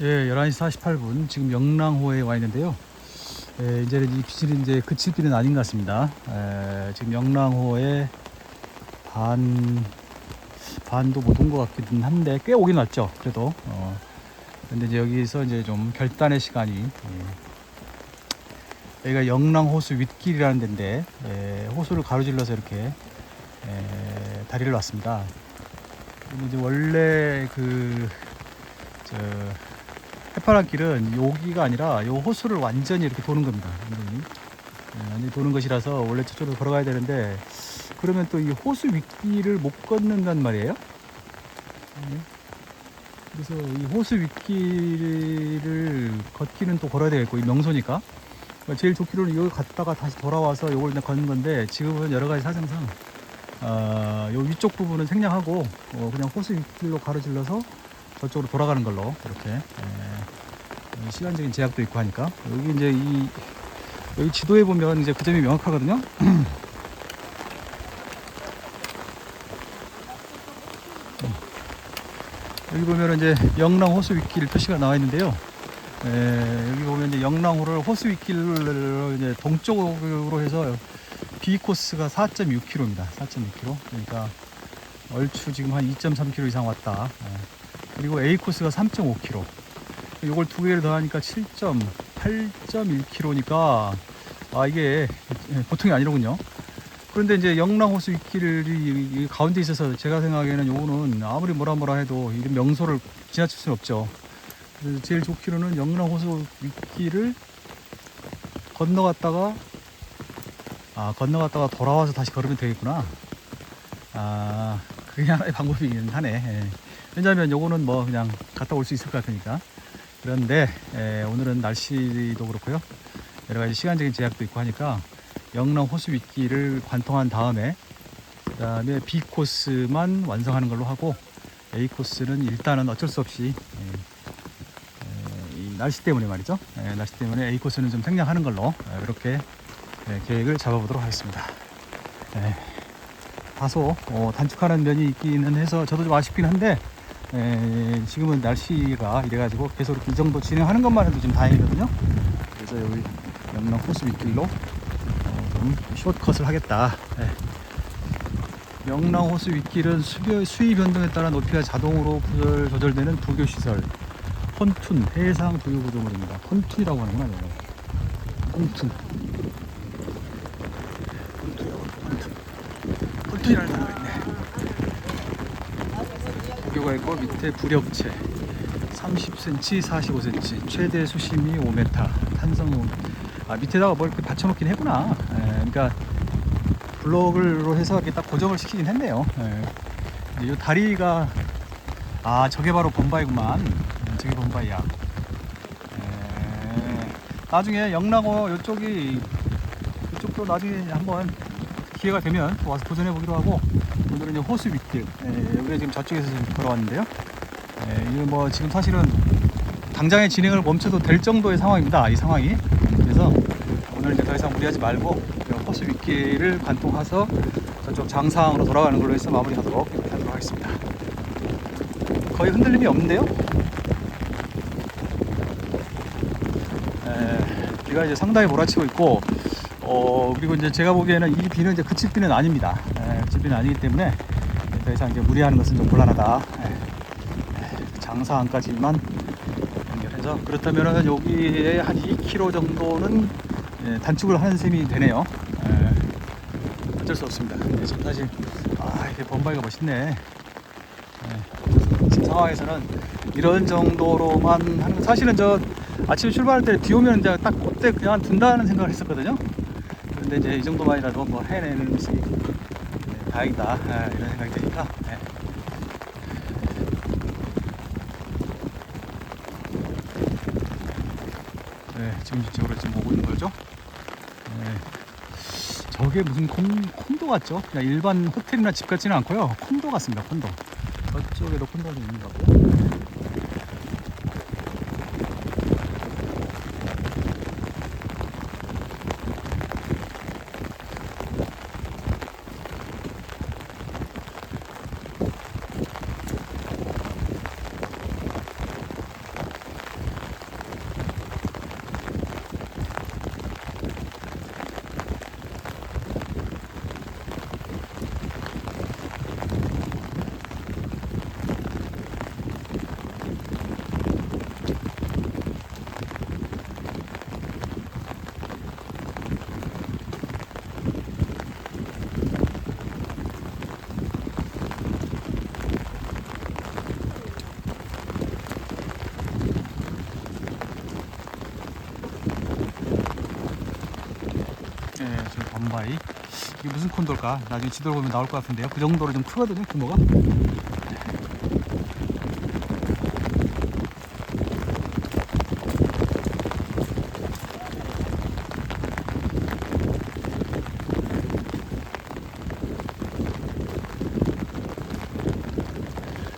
예, 11시 48분 지금 영랑호에 와 있는데요. 예, 이제는 이 비질이 이제 그칠 비는 아닌 것 같습니다. 에, 지금 영랑호에 반 반도 못 온 것 같기는 한데 꽤 오긴 왔죠. 그래도 어. 근데 이제 여기서 이제 좀 결단의 시간이 예. 여기가 영랑호수 윗길이라는 데인데 예, 호수를 가로질러서 이렇게 예, 다리를 놨습니다. 이제 원래 그 저 해파란 길은 여기가 아니라 요 호수를 완전히 이렇게 도는 겁니다. 완전히. 네, 완전히 도는 것이라서 원래 저쪽으로 걸어가야 되는데 그러면 또 이 호수 윗길을 못 걷는단 말이에요. 네. 그래서 이 호수 윗길을 걷기는 또 걸어야 되겠고 이 명소니까 그러니까 제일 좋기로는 이걸 갔다가 다시 돌아와서 이걸 그냥 걷는 건데 지금은 여러 가지 사정상 어, 요 위쪽 부분은 생략하고 어, 그냥 호수 윗길로 가로질러서 저쪽으로 돌아가는 걸로 이렇게 에, 어, 시간적인 제약도 있고 하니까 여기 이제 이 여기 지도에 보면 이제 그 점이 명확하거든요. 여기 보면 이제 영랑 호수 윗길 표시가 나와 있는데요. 에, 여기 보면 이제 영랑호를 호수 윗길로 이제 동쪽으로 해서 B 코스가 4.6km입니다. 4.6km. 그러니까 얼추 지금 한 2.3km 이상 왔다. 에. 그리고 A 코스가 3.5km. 이걸 두 개를 더하니까 7.8.1km니까 아 이게 보통이 아니로군요. 그런데 이제 영랑호수 윗길이 가운데 있어서 제가 생각에는 요거는 아무리 뭐라 뭐라 해도 이런 명소를 지나칠 수는 없죠. 그래서 제일 좋기로는 영랑호수 윗길을 건너갔다가 아 건너갔다가 돌아와서 다시 걸으면 되겠구나. 아 그게 하나의 방법이긴 하네. 예. 왜냐하면 요거는 뭐 그냥 갔다 올 수 있을 것 같으니까. 그런데 에, 오늘은 날씨도 그렇고요. 여러 가지 시간적인 제약도 있고 하니까 영랑 호수 윗길을 관통한 다음에 그 다음에 B 코스만 완성하는 걸로 하고 A 코스는 일단은 어쩔 수 없이 에, 에, 이 날씨 때문에 말이죠. 에, 날씨 때문에 A 코스는 좀 생략하는 걸로 에, 이렇게 에, 계획을 잡아보도록 하겠습니다. 에, 다소 어, 단축하는 면이 있기는 해서 저도 좀 아쉽긴 한데 에, 지금은 날씨가 이래가지고 계속 이 정도 진행하는 것만 해도 좀 다행이거든요. 그래서 여기 영남 호수 윗길로 어, 좀 숏컷을 하겠다. 예. 영남 호수 윗길은 수교, 수위 변동에 따라 높이가 자동으로 조절, 조절되는 부교 시설. 폰툰 해상 부교 구조물입니다. 폰툰이라고 하는구나. 폰툰이라고 하는 폰툰. 폰툰이라는 단어가 있네. 부교가 있고 밑에 부력체 30cm, 45cm, 최대 수심이 5m, 탄성이 아 밑에다가 뭘 이렇게 받쳐놓긴 했구나. 에, 그러니까 블록으로 해서 이렇게 딱 고정을 시키긴 했네요. 에. 이 다리가 아 저게 바로 본바이구만. 에, 저게 본바이야. 에, 나중에 영랑호 이쪽이 이쪽도 나중에 한번 기회가 되면 또 와서 도전해 보기로 하고 오늘은 이제 호수 윗길 에, 여기가 지금 저쪽에서 지금 걸어왔는데요. 에, 이거 뭐 지금 사실은 당장의 진행을 멈춰도 될 정도의 상황입니다. 이 상황이. 그래서 오늘 이제 더 이상 무리하지 말고 그 호수 윗길을 관통해서 저쪽 장상으로 돌아가는 걸로 해서 마무리하도록 하도록 하겠습니다. 거의 흔들림이 없는데요. 에, 비가 이제 상당히 몰아치고 있고 어 그리고 이제 제가 보기에는 이 비는 이제 그칠 비는 아닙니다. 에, 그칠 비는 아니기 때문에 더 이상 이제 무리하는 것은 좀 곤란하다. 에, 에, 장사항까지만 연결해서 그렇다면은 여기에 한 2km 정도는 예, 단축을 하는 셈이 되네요. 에, 어쩔 수 없습니다. 근데 지금 사실 아 이게 범바이가 멋있네. 예, 지금 상황에서는 이런 정도로만 하는 거- 사실은 저 아침에 출발할 때 비 오면 이제 딱 그때 그냥 둔다는 생각을 했었거든요. 그런데 이제 이 정도만이라도 뭐 해내는 것이 네, 다행이다 예, 이런 생각이 드니까 예. 네, 지금 이쪽으로 지금 오고 있는 거죠. 네. 저게 무슨 콘, 콘도 같죠? 그냥 일반 호텔이나 집 같지는 않고요. 콘도 같습니다. 콘도. 저쪽에도 콘도가 좀 있는 것 같고요. 범바이. 이게 무슨 콘도일까? 나중에 지도를 보면 나올 것 같은데요. 그 정도로 좀 크거든요, 규모가.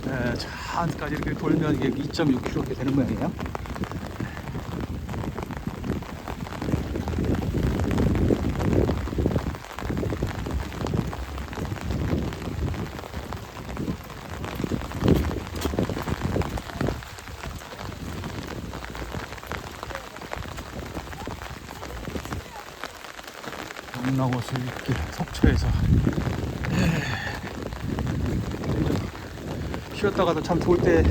네, 저 안까지 이렇게 돌면 이게 2.6km 이렇게 되는 모양이에요. 영랑호수 있길 속초에서 예. 쉬었다가도 참 좋을 때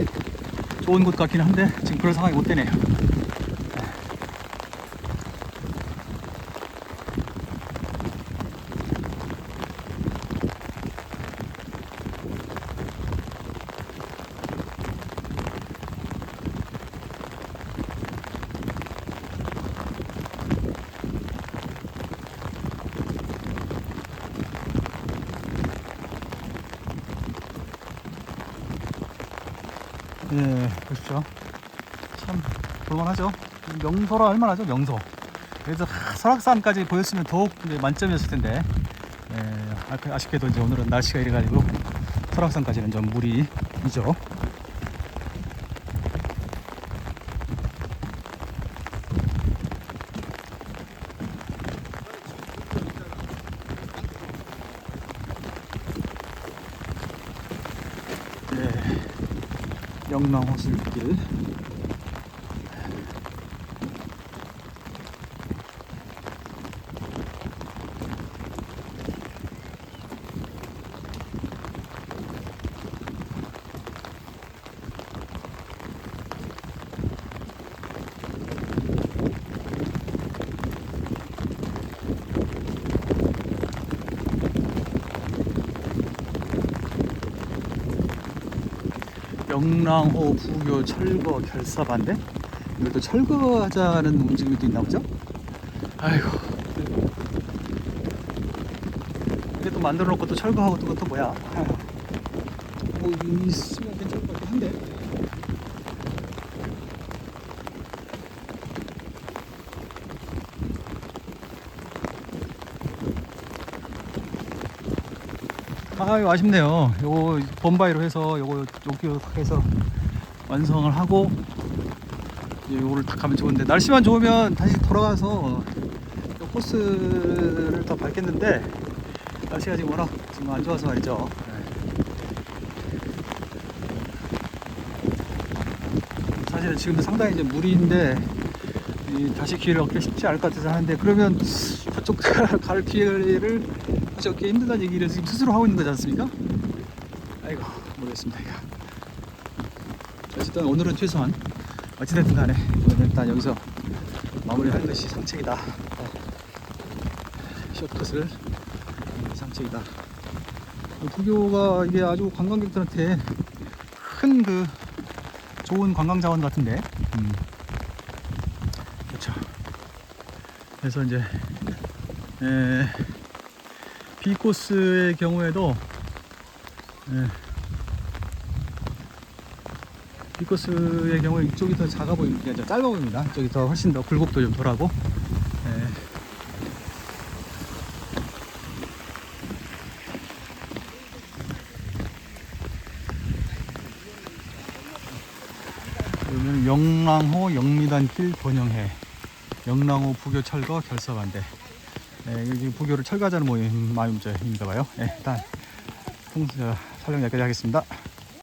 좋은 곳 같긴 한데 지금 그런 상황이 못 되네요. 예, 보십시오. 참 볼만하죠. 명소라 할 만하죠, 명소. 그래서 하, 설악산까지 보였으면 더욱 만점이었을 텐데, 예, 아- 아쉽게도 이제 오늘은 날씨가 이래가지고 설악산까지는 좀 무리이죠. 영랑호술길. 영랑호 부교 철거 결사반대? 이것도 철거하자는 움직임이 또 있나 보죠? 아이고. 이게 또 만들어 놓고 또 철거하고 또 그것도 뭐야? 뭐 있으면 괜찮을 것 같긴 한데. 아유 아쉽네요. 요거 범바이로 해서 요거 요기해서 완성을 하고 요거를 딱 가면 좋은데 날씨만 좋으면 다시 돌아가서 요 코스를 더 밟겠는데 날씨가 지금 워낙 지금 안 좋아서 말이죠. 네. 사실은 지금도 상당히 이제 무리인데 이 다시 기회를 얻기 쉽지 않을 것 같아서 하는데 그러면 저쪽 갈 기회를 다시 얻기 힘들다는 얘기를 지금 스스로 하고 있는 거지 않습니까? 아이고 모르겠습니다 이거. 어쨌든 오늘은 최소한 어찌됐든 간에 오늘은 일단 여기서 마무리하는 것이 상책이다 네. 하는 상책이다 이 부교가 이게 아주 관광객들한테 큰 그 좋은 관광 자원 같은데 음. 그렇죠 그래서 이제 에, B 코스의 경우에도 예. B 코스의 경우에 이쪽이 더 작아 보입니다. 짧아 보입니다. 이쪽이 더 훨씬 더 굴곡도 좀 덜하고. 예. 그러면 영랑호 영미단길 번영해 영랑호 부교 철거 결사반대 예, 여기 부교를 철거하자는 모임 마음입니다 봐요. 예, 일단 통 촬영 여기까지 하겠습니다.